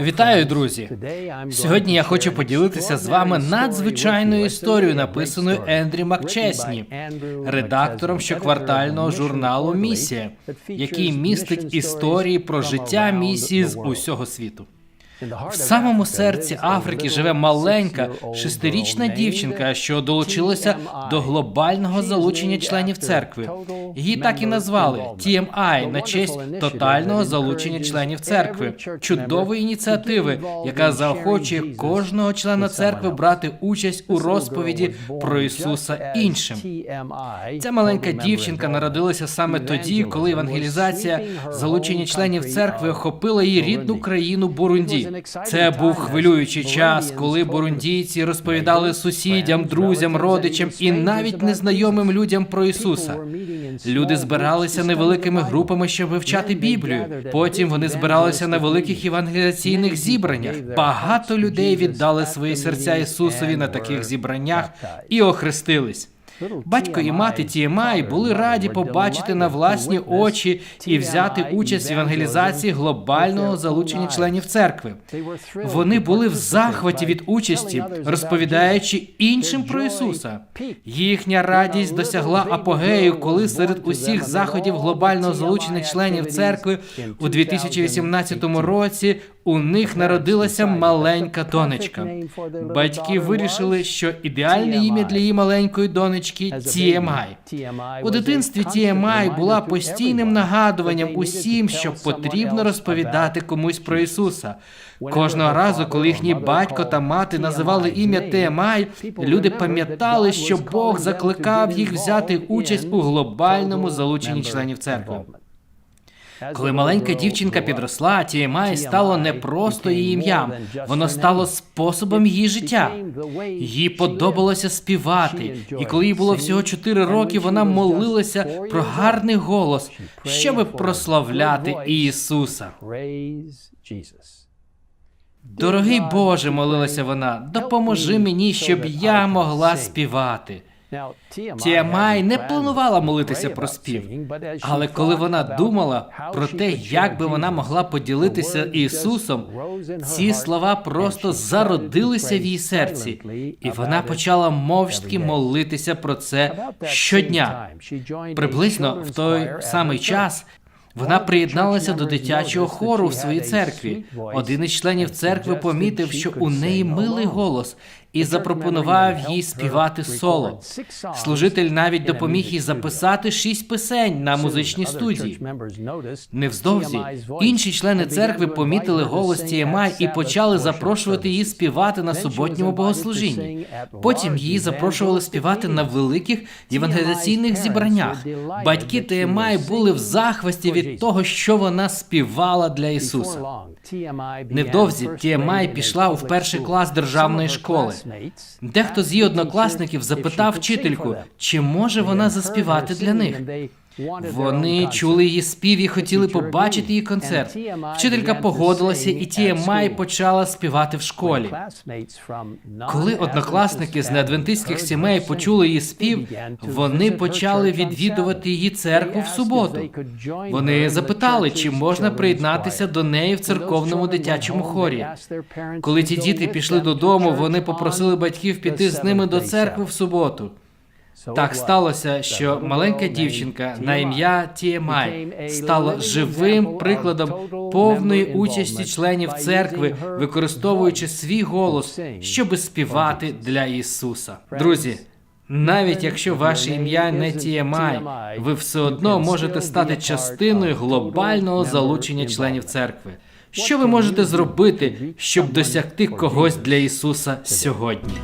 Вітаю, друзі! Сьогодні я хочу поділитися з вами надзвичайною історією, написаною Ендрі Макчесні, редактором щоквартального журналу Місія, який містить історії про життя місії з усього світу. В самому серці Африки живе маленька шестирічна дівчинка, що долучилася до глобального залучення членів церкви. Її так і назвали TMI на честь тотального залучення членів церкви, чудової ініціативи, яка заохочує кожного члена церкви брати участь у розповіді про Ісуса іншим. Ця маленька дівчинка народилася саме тоді, коли евангелізація залучення членів церкви охопила її рідну країну Бурунді. Це був хвилюючий час, коли бурундійці розповідали сусідям, друзям, родичам і навіть незнайомим людям про Ісуса. Люди збиралися невеликими групами, щоб вивчати Біблію. Потім вони збиралися на великих евангелізаційних зібраннях. Багато людей віддали свої серця Ісусові на таких зібраннях і охрестились. Батько і мати Тіємай були раді побачити на власні очі і взяти участь в евангелізації глобального залучення членів церкви. Вони були в захваті від участі, розповідаючи іншим про Ісуса. Їхня радість досягла апогею, коли серед усіх заходів глобального залучення членів церкви у 2018 році у них народилася маленька донечка. Батьки вирішили, що ідеальне ім'я для її маленької донечки TMI. У дитинстві TMI була постійним нагадуванням усім, що потрібно розповідати комусь про Ісуса. Кожного разу, коли їхній батько та мати називали ім'я TMI, люди пам'ятали, що Бог закликав їх взяти участь у глобальному залученні членів церкви. Коли маленька дівчинка підросла, TMI стало не просто її ім'ям, воно стало способом її життя. Їй подобалося співати, і коли їй було всього 4 роки, вона молилася про гарний голос, щоби прославляти Ісуса. Дорогий Боже, молилася вона, допоможи мені, щоб я могла співати. Тіамай не планувала молитися про спів, але коли вона думала про те, як би вона могла поділитися Ісусом, ці слова просто зародилися в її серці, і вона почала мовчки молитися про це щодня. Приблизно в той самий час. Вона приєдналася до дитячого хору в своїй церкві. Один із членів церкви помітив, що у неї милий голос, і запропонував їй співати соло. Служитель навіть допоміг їй записати шість писень на музичній студії. Невздовзі інші члени церкви помітили голос Тіємай і почали запрошувати її співати на суботньому богослужінні. Потім її запрошували співати на великих євангелізаційних зібраннях. Батьки Тіємай були в захвасті від того, що вона співала для Ісуса. Невдовзі TMI пішла у перший клас державної школи. Дехто з її однокласників запитав вчительку, чи може вона заспівати для них. Вони чули її спів і хотіли побачити її концерт. Вчителька погодилася, і Тіємай почала співати в школі. Коли однокласники з неадвентистських сімей почули її спів, вони почали відвідувати її церкву в суботу. Вони запитали, чи можна приєднатися до неї в церковному дитячому хорі. Коли ті діти пішли додому, вони попросили батьків піти з ними до церкви в суботу. Так сталося, що маленька дівчинка на ім'я Тіємай стала живим прикладом повної участі членів церкви, використовуючи свій голос, щоби співати для Ісуса. Друзі. Навіть якщо ваше ім'я не TMI, ви все одно можете стати частиною глобального залучення членів церкви. Що ви можете зробити, щоб досягти когось для Ісуса сьогодні?